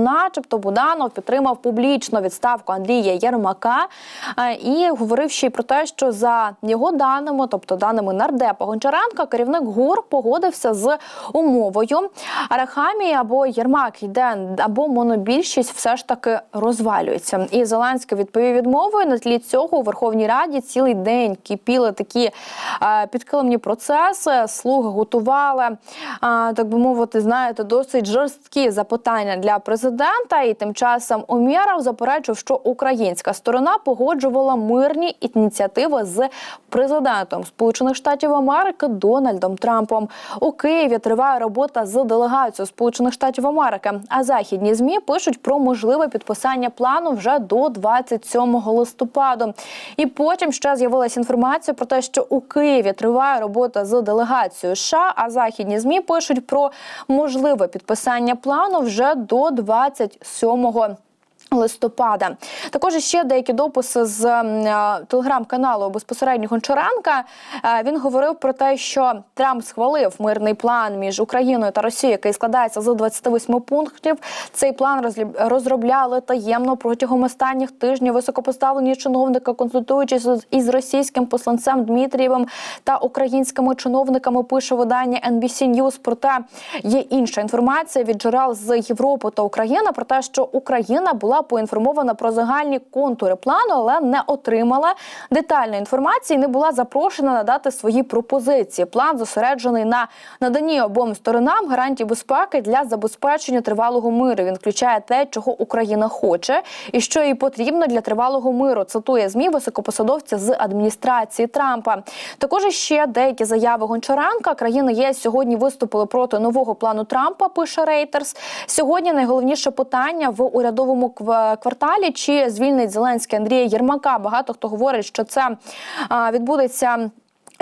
Начебто Буданов підтримав публічно відставку Андрія Єрмака е, і говорив ще й про те, що за його даними, тобто даними нардепа Гончаренка, керівник ГУР погодився з умовою Арахамії або Єрмак йде, або монобільшість все ж таки розвалюється. І Зеленський відповів відмовою. На тлі цього у Верховній Раді цілий день кипіли такі е, підкилимні процеси. Слуги готували, е, так би мовити, знаєте, досить жорсткі запитання для президента. І тим часом Умєров заперечив, що українська сторона погоджувала мирні ініціативи з президентом Сполучених Штатів Америки Дональдом Трампом. У Києві триває робота з делегацією Сполучених Штатів Америки. А західні змі пишуть про можливе підписання плану вже до 27 листопаду. І потім ще з'явилася інформація про те, що у Києві триває робота з делегацією США. А західні змі пишуть про можливе підписання плану вже до 27 Листопада також ще деякі дописи з е, телеграм-каналу безпосередньо Гончаренка. Е, він говорив про те, що Трамп схвалив мирний план між Україною та Росією, який складається з 28 пунктів. Цей план розробляли таємно протягом останніх тижнів високопоставлені чиновники, консультуючись із російським посланцем Дмитрієвим та українськими чиновниками. Пише видання NBC News. Проте є інша інформація від джерел з Європи та України про те, що Україна була поінформована про загальні контури плану, але не отримала детальної інформації. Не була запрошена надати свої пропозиції. План зосереджений на наданні обом сторонам гарантій безпеки для забезпечення тривалого миру. Він включає те, чого Україна хоче, і що їй потрібно для тривалого миру. Цитує змі високопосадовця з адміністрації Трампа. Також ще деякі заяви Гончаренка. Країни ЄС сьогодні виступили проти нового плану Трампа. Пише Рейтерс. Сьогодні найголовніше питання в урядовому кв- кварталі. Чи звільнить Зеленський Андрія Єрмака? Багато хто говорить, що це відбудеться.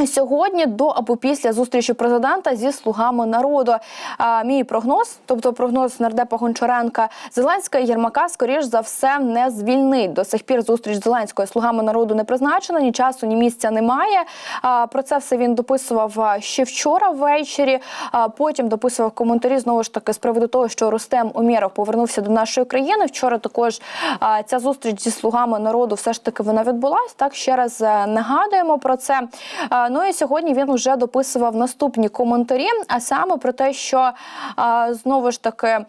Сьогодні до або після зустрічі президента зі слугами народу. А, мій прогноз, тобто прогноз нардепа Гончаренка, Зеленська Єрмака, скоріш за все, не звільнить. До сих пір зустріч Зеленського слугами народу не призначена. Ні часу, ні місця немає. А, про це все він дописував ще вчора ввечері. А, потім дописував коментарі знову ж таки з приводу того, що Рустем Умєров повернувся до нашої країни. Вчора також а, ця зустріч зі слугами народу все ж таки вона відбулась. Так ще раз е, нагадуємо про це. Ну і сьогодні він вже дописував наступні коментарі, а саме про те, що знову ж таки.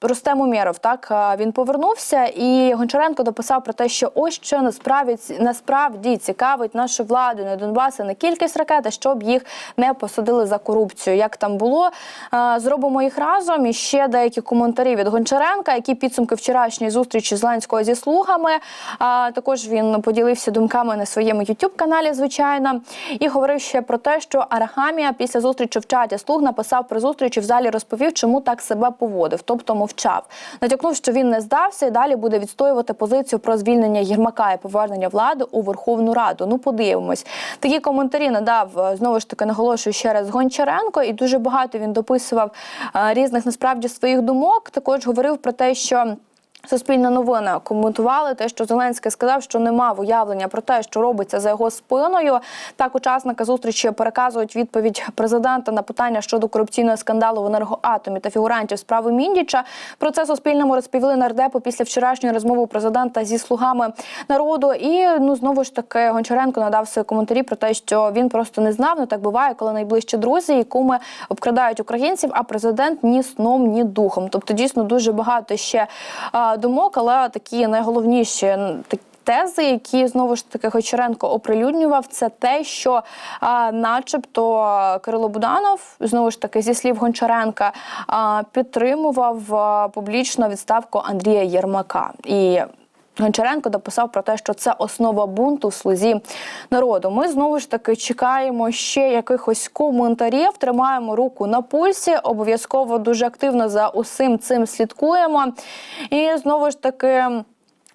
Рустем Умєров, так він повернувся, і Гончаренко дописав про те, що ось що насправді насправді цікавить нашу владу не Донбаса, не кількість ракет, щоб їх не посадили за корупцію. Як там було, зробимо їх разом. І ще деякі коментарі від Гончаренка, які підсумки вчорашньої зустрічі Зеленського зі слугами. Також він поділився думками на своєму youtube каналі, звичайно, і говорив ще про те, що Арахамія після зустрічі в чаті слуг написав при зустрічі в залі, розповів, чому так себе поводив, тобто мовчав. Натякнув, що він не здався і далі буде відстоювати позицію про звільнення Єрмака і повернення влади у Верховну Раду. Ну, подивимось. Такі коментарі надав е, знову ж таки наголошую ще раз Гончаренко, і дуже багато він дописував е, різних насправді своїх думок. Також говорив про те, що. Суспільна новина коментували те, що Зеленський сказав, що не мав уявлення про те, що робиться за його спиною. Так, учасники зустрічі переказують відповідь президента на питання щодо корупційного скандалу в енергоатомі та фігурантів справи Міндіча. Про це Суспільному розповіли нардепи після вчорашньої розмови президента зі слугами народу. І ну знову ж таки Гончаренко надав свої коментарі про те, що він просто не знав. Ну так буває, коли найближчі друзі і куми обкрадають українців, а президент ні сном, ні духом. Тобто, дійсно дуже багато ще думок, але такі найголовніші Тези, які знову ж таки Гончаренко оприлюднював, це те, що, а, начебто, Кирило Буданов знову ж таки зі слів Гончаренка а, підтримував а, публічно відставку Андрія Єрмака і. Гончаренко дописав про те, що це основа бунту в слузі народу. Ми знову ж таки чекаємо ще якихось коментарів, тримаємо руку на пульсі. Обов'язково дуже активно за усім цим слідкуємо. І знову ж таки.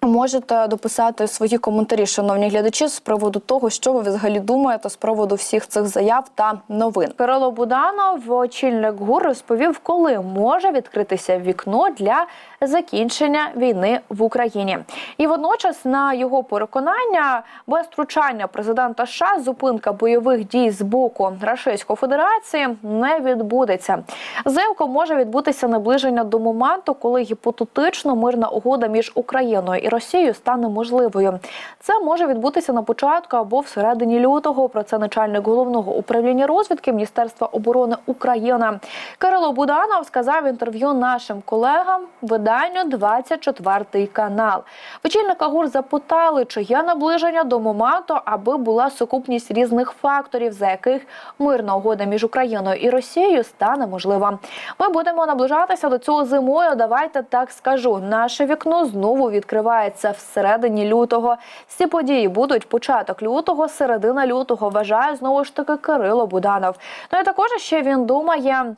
Можете дописати свої коментарі, шановні глядачі, з приводу того, що ви взагалі думаєте з приводу всіх цих заяв та новин. Кирило Буданов, очільник ГУР, розповів, коли може відкритися вікно для закінчення війни в Україні. І водночас, на його переконання, без втручання президента США зупинка бойових дій з боку Російської Федерації не відбудеться. Заявка може відбутися наближення до моменту, коли гіпотетично мирна угода між Україною і Росією стане можливою. Це може відбутися на початку або всередині лютого. Про це начальник головного управління розвідки Міністерства оборони України Кирило Буданов сказав в інтерв'ю нашим колегам виданню 24 канал. Очільника ГУР запитали, чи є наближення до моменту, аби була сукупність різних факторів, за яких мирна угода між Україною і Росією стане можлива. Ми будемо наближатися до цього зимою. Давайте так скажу. Наше вікно знову відкривається всередині лютого. Всі події будуть початок лютого, середина лютого. Вважає знову ж таки Кирило Буданов. Ну і також ще він думає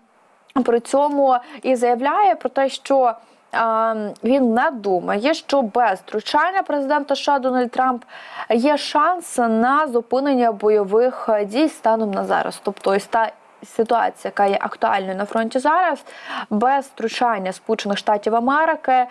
при цьому і заявляє про те, що. Він не думає, що без втручання президента США Дональд Трамп є шанс на зупинення бойових дій станом на зараз. Тобто, ось та ситуація, яка є актуальною на фронті зараз, без втручання Сполучених Штатів Америки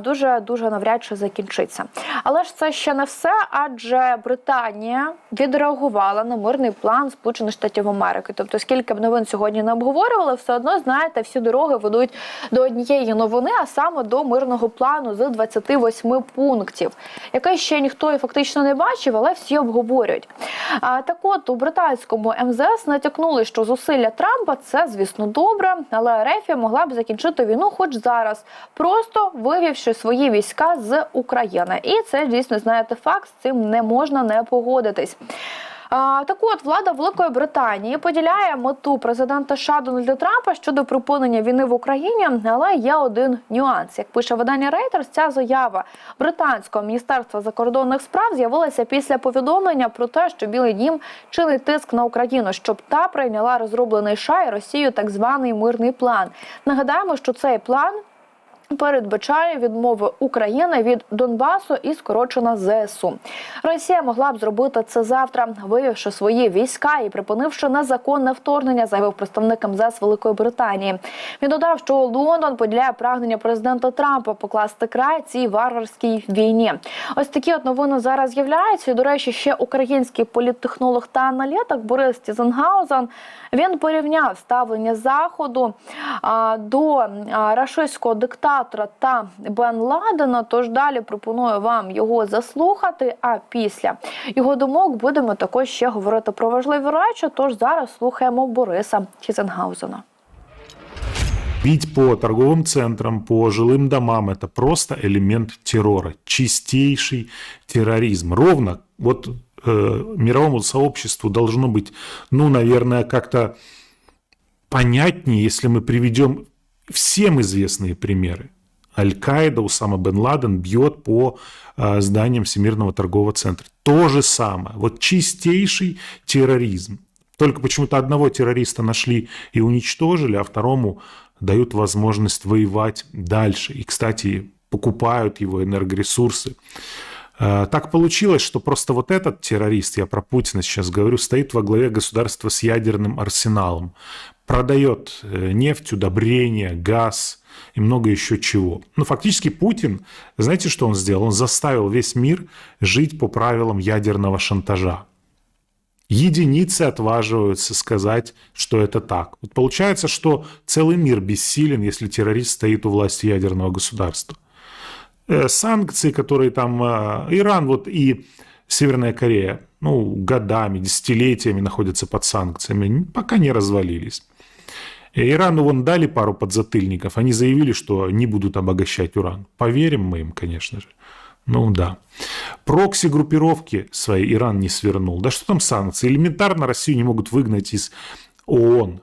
дуже дуже навряд чи закінчиться. Але ж це ще не все, адже Британія відреагувала на мирний план Сполучених Штатів Америки. Тобто, скільки б новин сьогодні не обговорювали, все одно знаєте, всі дороги ведуть до однієї новини, а саме до мирного плану з 28 пунктів, який ще ніхто і фактично не бачив, але всі обговорюють. А так, от у британському МЗС натякнули, що зусилля Трампа це, звісно, добре, але Рефія могла б закінчити війну, хоч зараз, просто вивівши свої війська з України. І це дійсно знаєте факт. З цим не можна не погодитись. Так от влада Великої Британії поділяє мету президента США Дональда Трампа щодо припинення війни в Україні, але є один нюанс. Як пише видання Reuters, ця заява британського міністерства закордонних справ з'явилася після повідомлення про те, що Білий Дім чинить тиск на Україну, щоб та прийняла розроблений США і Росію так званий мирний план. Нагадаємо, що цей план передбачає відмови України від Донбасу і скорочена ЗСУ. Росія могла б зробити це завтра, вивівши свої війська і припинивши незаконне вторгнення, заявив представник МЗС Великої Британії. Він додав, що Лондон поділяє прагнення президента Трампа покласти край цій варварській війні. Ось такі от новини зараз з'являються. І, До речі, ще український політтехнолог та аналітик Борис Тізенгаузен він порівняв ставлення заходу а, до а, рашистського диктатора та Бен Ладена. Тож далі пропоную вам його заслухати. А після його думок будемо також ще говорити про важливі речі. Тож зараз слухаємо Бориса Тізенгаузена. Бить по торговым центрам, по жилым домам – это просто элемент террора, чистейший терроризм. Ровно вот э, мировому сообществу должно быть, ну, наверное, как-то понятнее, если мы приведем всем известные примеры. Аль-Каида, Усама бен Ладен бьет по э, зданиям Всемирного торгового центра. То же самое. Вот чистейший терроризм. Только почему-то одного террориста нашли и уничтожили, а второму дают возможность воевать дальше. И, кстати, покупают его энергоресурсы. Так получилось, что просто вот этот террорист, я про Путина сейчас говорю, стоит во главе государства с ядерным арсеналом. Продает нефть, удобрения, газ и много еще чего. Но фактически Путин, знаете, что он сделал? Он заставил весь мир жить по правилам ядерного шантажа. Единицы отваживаются сказать, что это так. Вот получается, что целый мир бессилен, если террорист стоит у власти ядерного государства. Санкции, которые там Иран вот и Северная Корея, ну, годами, десятилетиями находятся под санкциями, пока не развалились. Ирану вон дали пару подзатыльников, они заявили, что не будут обогащать уран. Поверим мы им, конечно же. Ну да. Прокси-группировки свои Иран не свернул. Да что там санкции? Элементарно Россию не могут выгнать из ООН.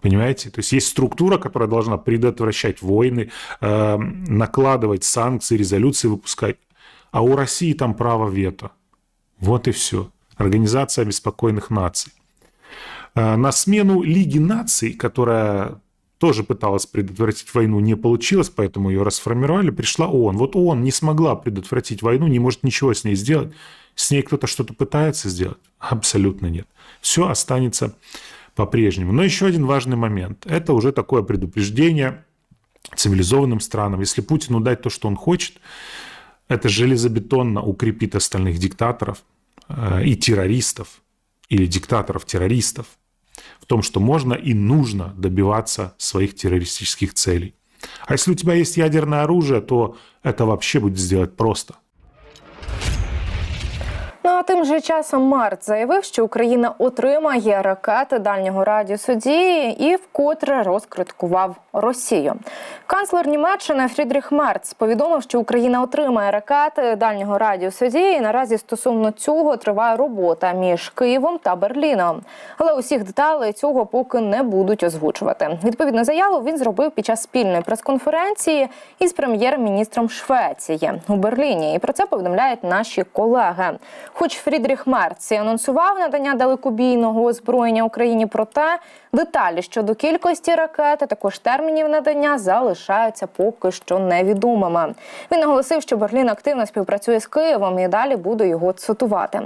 Понимаете? То есть есть структура, которая должна предотвращать войны, э, накладывать санкции, резолюции выпускать. А у России там право вето. Вот и все. Организация обеспокоенных наций. Э, на смену Лиги наций, которая тоже пыталась предотвратить войну, не получилось, поэтому ее расформировали, пришла ООН. Вот ООН не смогла предотвратить войну, не может ничего с ней сделать. С ней кто-то что-то пытается сделать? Абсолютно нет. Все останется по-прежнему. Но еще один важный момент. Это уже такое предупреждение цивилизованным странам. Если Путину дать то, что он хочет, это железобетонно укрепит остальных диктаторов э, и террористов, или диктаторов-террористов, в том, что можно и нужно добиваться своих террористических целей. А если у тебя есть ядерное оружие, то это вообще будет сделать просто – Ну а тим же часом Март заявив, що Україна отримає ракети дальнього радіусу дії і вкотре розкриткував Росію. Канцлер Німеччини Фрідріх Мерц повідомив, що Україна отримає ракети дальнього радіусу дії. Наразі стосовно цього триває робота між Києвом та Берліном. Але усіх деталей цього поки не будуть озвучувати. Відповідну заяву він зробив під час спільної прес-конференції із прем'єр-міністром Швеції у Берліні. І про це повідомляють наші колеги. Хоч Фрідріх Мерц і анонсував надання далекобійного озброєння Україні, проте деталі щодо кількості ракет, а також термінів надання залишаються поки що невідомими. Він наголосив, що Берлін активно співпрацює з Києвом і далі буду його цитувати.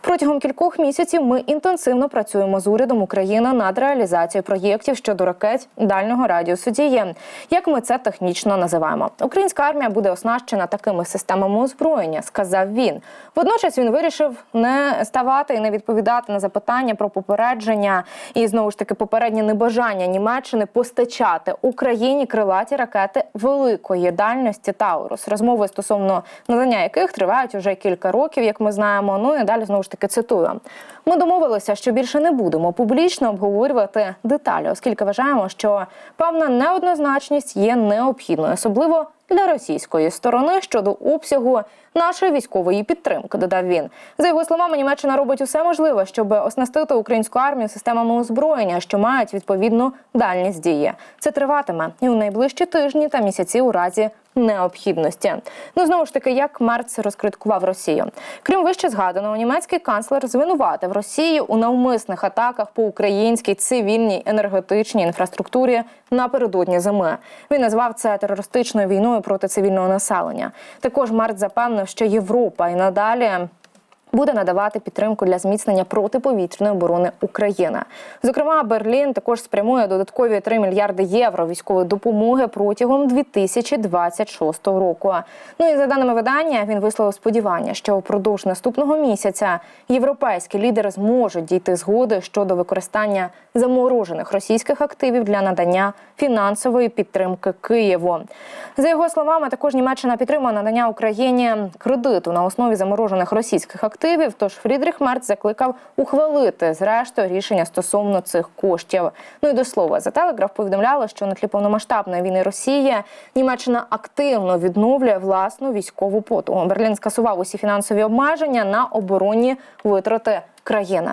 Протягом кількох місяців ми інтенсивно працюємо з урядом України над реалізацією проєктів щодо ракет дальнього радіусу дії, як ми це технічно називаємо. Українська армія буде оснащена такими системами озброєння, сказав він. Водночас він вирішив не ставати і не відповідати на запитання про попередження і знову ж таки попереднє небажання Німеччини постачати Україні крилаті ракети великої дальності Таурус. Розмови стосовно надання яких тривають уже кілька років, як ми знаємо. Ну і далі знову ж таки цитую. Ми домовилися, що більше не будемо публічно обговорювати деталі, оскільки вважаємо, що певна неоднозначність є необхідною, особливо для російської сторони щодо обсягу нашої військової підтримки. Додав він за його словами. Німеччина робить усе можливе, щоб оснастити українську армію системами озброєння, що мають відповідну дальність дії. Це триватиме і у найближчі тижні та місяці у разі необхідності. Ну знову ж таки, як Мерц розкриткував Росію. Крім вище згаданого, німецький канцлер звинуватив Росію у навмисних атаках по українській цивільній енергетичній інфраструктурі напередодні зими. Він назвав це терористичною війною проти цивільного населення. Також Мерц запевнив, що Європа і надалі. Буде надавати підтримку для зміцнення протиповітряної оборони України. Зокрема, Берлін також спрямує додаткові 3 мільярди євро військової допомоги протягом 2026 року. Ну і за даними видання, він висловив сподівання, що впродовж наступного місяця європейські лідери зможуть дійти згоди щодо використання заморожених російських активів для надання фінансової підтримки Києву. За його словами, також Німеччина підтримує надання Україні кредиту на основі заморожених російських активів. Тож Фрідріх Мерц закликав ухвалити зрештою рішення стосовно цих коштів. Ну і до слова, за телеграф повідомляли, що на тлі повномасштабної війни Росії Німеччина активно відновлює власну військову потугу. Берлін скасував усі фінансові обмеження на оборонні витрати країни.